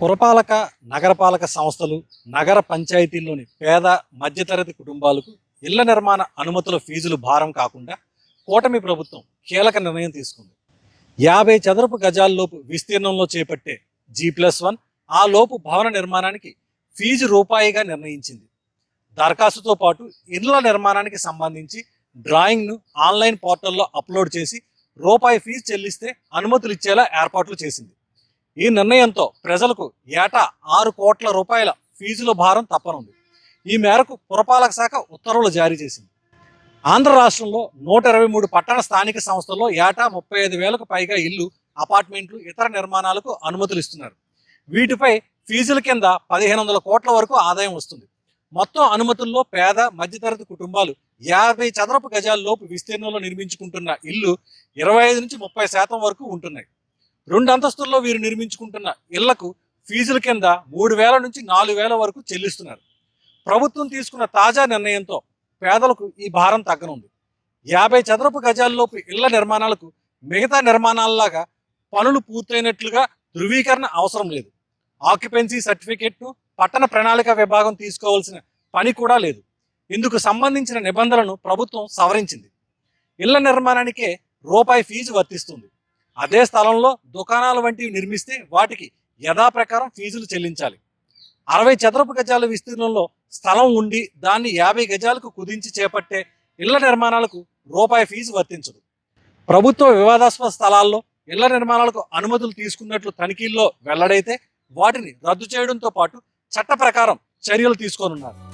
పురపాలక నగరపాలక సంస్థలు నగర పంచాయతీల్లోని పేద మధ్యతరగతి కుటుంబాలకు ఇళ్ళ నిర్మాణ అనుమతుల ఫీజులు భారం కాకుండా కూటమి ప్రభుత్వం కీలక నిర్ణయం తీసుకుంది. యాభై చదరపు గజాల్లోపు విస్తీర్ణంలో చేపట్టే జీ ప్లస్ వన్ ఆ లోపు భవన నిర్మాణానికి ఫీజు రూపాయిగా నిర్ణయించింది. దరఖాస్తుతో పాటు ఇళ్ళ నిర్మాణానికి సంబంధించి డ్రాయింగ్ను ఆన్లైన్ పోర్టల్లో అప్లోడ్ చేసి రూపాయి ఫీజు చెల్లిస్తే అనుమతులు ఇచ్చేలా ఏర్పాట్లు చేసింది. ఈ నిర్ణయంతో ప్రజలకు ఏటా ఆరు కోట్ల రూపాయల ఫీజుల భారం తప్పనుంది. ఈ మేరకు పురపాలక శాఖ ఉత్తర్వులు జారీ చేసింది. ఆంధ్ర రాష్ట్రంలో నూట ఇరవై మూడు పట్టణ స్థానిక సంస్థల్లో ఏటా ముప్పై ఐదు వేలకు పైగా ఇల్లు అపార్ట్మెంట్లు ఇతర నిర్మాణాలకు అనుమతులు ఇస్తున్నారు. వీటిపై ఫీజుల కింద పదిహేను వందల కోట్ల వరకు ఆదాయం వస్తుంది. మొత్తం అనుమతుల్లో పేద మధ్యతరగతి కుటుంబాలు యాభై చదరపు గజాల లోపు విస్తీర్ణంలో నిర్మించుకుంటున్న ఇల్లు ఇరవై ఐదు నుంచి ముప్పై శాతం వరకు ఉంటున్నాయి. రెండు అంతస్తుల్లో వీరు నిర్మించుకుంటున్న ఇళ్ళకు ఫీజుల కింద మూడు వేల నుంచి నాలుగు వేల వరకు చెల్లిస్తున్నారు. ప్రభుత్వం తీసుకున్న తాజా నిర్ణయంతో పేదలకు ఈ భారం తగ్గనుంది. యాభై చదరపు గజాల్లోపు ఇళ్ళ నిర్మాణాలకు మిగతా నిర్మాణాలలాగా పనులు పూర్తయినట్లుగా ధృవీకరణ అవసరం లేదు. ఆక్యుపెన్సీ సర్టిఫికేట్ను పట్టణ ప్రణాళిక విభాగం తీసుకోవాల్సిన పని కూడా లేదు. ఇందుకు సంబంధించిన నిబంధనలను ప్రభుత్వం సవరించింది. ఇళ్ళ నిర్మాణానికే రూపాయి ఫీజు వర్తిస్తుంది. అదే స్థలంలో దుకాణాలు వంటివి నిర్మిస్తే వాటికి యథాప్రకారం ఫీజులు చెల్లించాలి. అరవై చదరపు గజాల విస్తీర్ణంలో స్థలం ఉండి దాన్ని యాభై గజాలకు కుదించి చేపట్టే ఇళ్ళ నిర్మాణాలకు రూపాయి ఫీజు వర్తించదు. ప్రభుత్వ వివాదాస్పద స్థలాల్లో ఇళ్ళ నిర్మాణాలకు అనుమతులు తీసుకున్నట్లు తనిఖీల్లో వెల్లడైతే వాటిని రద్దు చేయడంతో పాటు చట్ట ప్రకారం చర్యలు తీసుకోనున్నారు.